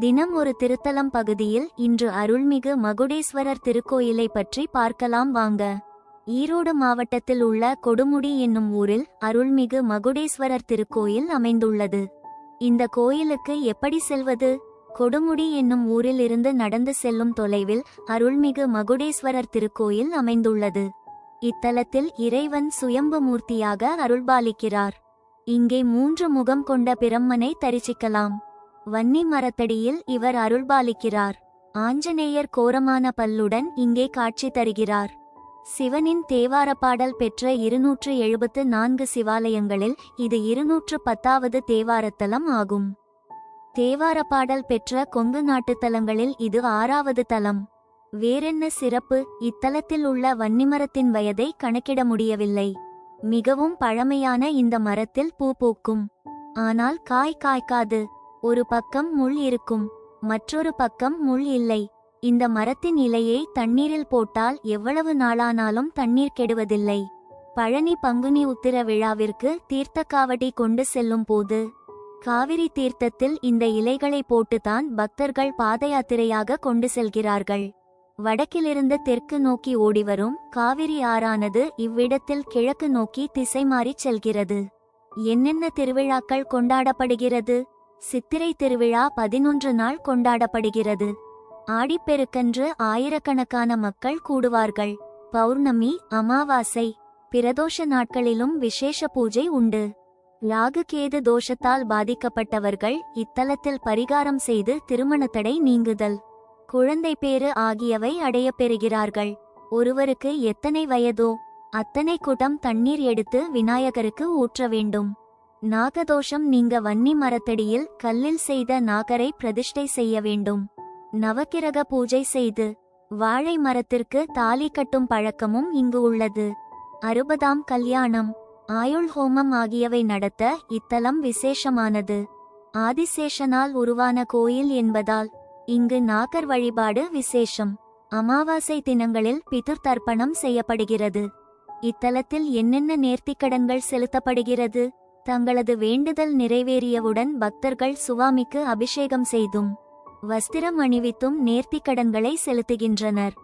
தினம் ஒரு திருத்தலம் பகுதியில் இன்று அருள்மிகு மகுடேஸ்வரர் திருக்கோயிலை பற்றி பார்க்கலாம் வாங்க. ஈரோடு மாவட்டத்தில் உள்ள கொடுமுடி என்னும் ஊரில் அருள்மிகு மகுடேஸ்வரர் திருக்கோயில் அமைந்துள்ளது. இந்த கோயிலுக்கு எப்படி செல்வது? கொடுமுடி என்னும் ஊரில் இருந்து நடந்து செல்லும் தொலைவில் அருள்மிகு மகுடேஸ்வரர் திருக்கோயில் அமைந்துள்ளது. இத்தலத்தில் இறைவன் சுயம்பு மூர்த்தியாக அருள்பாலிக்கிறார். இங்கே மூன்று முகம் கொண்ட பிரம்மனை தரிசிக்கலாம். வன்னி மரத்தடியில் இவர் அருள்பாலிக்கிறார். ஆஞ்சநேயர் கோரமான பல்லுடன் இங்கே காட்சி தருகிறார். சிவனின் தேவார பாடல் பெற்ற இருநூற்று எழுபத்து நான்கு சிவாலயங்களில் இது இருநூற்று பத்தாவது தேவாரத்தலம் ஆகும். தேவார பாடல் பெற்ற கொங்கு நாட்டுத் தலங்களில் இது ஆறாவது தலம். வேறென்ன சிறப்பு? இத்தலத்தில் உள்ள வன்னிமரத்தின் வயதை கணக்கிட முடியவில்லை. மிகவும் பழமையான இந்த மரத்தில் பூ பூக்கும். ஆனால் காய் காய்க்காது. ஒரு பக்கம் முள் இருக்கும் மற்றொரு பக்கம் முள் இல்லை. இந்த மரத்தின் இலையை தண்ணீரில் போட்டால் எவ்வளவு நாளானாலும் தண்ணீர் கெடுவதில்லை. பழனி பங்குனி உத்திர விழாவிற்கு தீர்த்த காவடி கொண்டு செல்லும் போது காவிரி தீர்த்தத்தில் இந்த இலைகளை போட்டுதான் பக்தர்கள் பாதயாத்திரையாக கொண்டு செல்கிறார்கள். வடக்கிலிருந்து தெற்கு நோக்கி ஓடிவரும் காவிரி ஆறானது இவ்விடத்தில் கிழக்கு நோக்கி திசை மாறிச் செல்கிறது. என்னென்ன திருவிழாக்கள் கொண்டாடப்படுகிறது? சித்திரை திருவிழா பதினொன்று நாள் கொண்டாடப்படுகிறது. ஆடிப்பெருக்கன்று ஆயிரக்கணக்கான மக்கள் கூடுவார்கள். பௌர்ணமி அமாவாசை பிரதோஷ நாட்களிலும் விசேஷ பூஜை உண்டு. ராகுகேது தோஷத்தால் பாதிக்கப்பட்டவர்கள் இத்தலத்தில் பரிகாரம் செய்து திருமண தடை நீங்குதல். குழந்தை பேறு ஆகியவை அடைய பெறுகிறார்கள். ஒருவருக்கு எத்தனை வயதோ அத்தனை குடம் தண்ணீர் எடுத்து விநாயகருக்கு ஊற்ற வேண்டும். நாகதோஷம் நீங்க வன்னி மரத்தடியில் கல்லில் செய்த நாகரை பிரதிஷ்டை செய்ய வேண்டும். நவக்கிரக பூஜை செய்து வாழை மரத்திற்கு தாலி கட்டும் பழக்கமும் இங்கு உள்ளது. அறுபதாம் கல்யாணம். ஆயுள் ஹோமம் ஆகியவை நடத்த இத்தலம் விசேஷமானது. ஆதிசேஷனால் உருவான கோயில் என்பதால் இங்கு நாகர் வழிபாடு விசேஷம். அமாவாசை தினங்களில் பிதிர் தர்ப்பணம் செய்யப்படுகிறது. இத்தலத்தில் என்னென்ன நேர்த்திக்கடன்கள் செலுத்தப்படுகிறது? தங்களது வேண்டுதல் நிறைவேறியவுடன் பக்தர்கள் சுவாமிக்கு அபிஷேகம் செய்தும் வஸ்திரம் அணிவித்தும் நேர்த்திக்கடன்களை செலுத்துகின்றனர்.